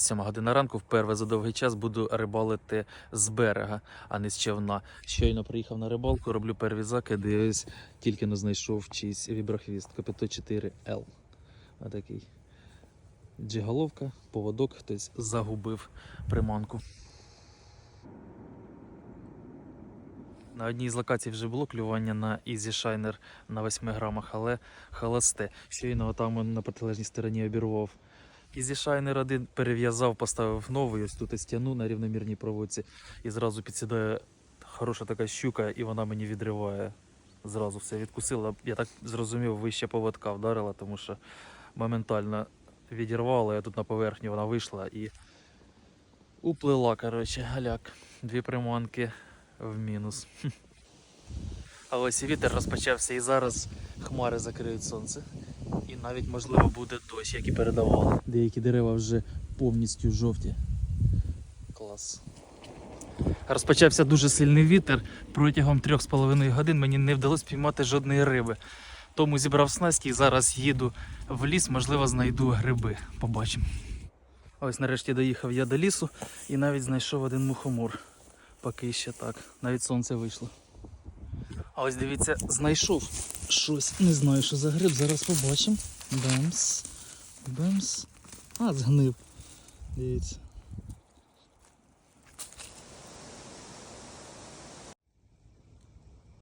Сьома година ранку вперше за довгий час буду рибалити з берега, а не з човна. Щойно приїхав на рибалку, роблю перві закиди. Ось тільки не знайшов чийсь віброхвіст Капіто 4L. Отакий. Джиголовка, поводок, хтось загубив приманку. На одній з локацій вже було клювання на Easy Shiner на 8 грамах, але холосте. Щойно там на протилежній стороні обірвав. Easy Shiner один перев'язав, поставив новий, ось тут я стягну на рівномірній проводці і зразу підсідає хороша така щука, і вона мені відриває. Зразу все відкусила. Я так зрозумів, вище поводка вдарила, тому що моментально відірвала, я тут на поверхні вона вийшла і уплила, коротше, галяк. Дві приманки в мінус. А ось і вітер розпочався і зараз хмари закриють сонце. І навіть можливо буде дощ, як і передавали. Деякі дерева вже повністю жовті. Клас. Розпочався дуже сильний вітер. Протягом 3,5 годин мені не вдалося піймати жодної риби. Тому зібрав снасті і зараз їду в ліс, можливо, знайду гриби. Побачимо. Ось нарешті доїхав я до лісу і навіть знайшов один мухомор. Поки ще так. Навіть сонце вийшло. А ось дивіться, знайшов щось. Не знаю, що за гриб, зараз побачимо. Бемс. Бемс. А, згнив. Дивіться.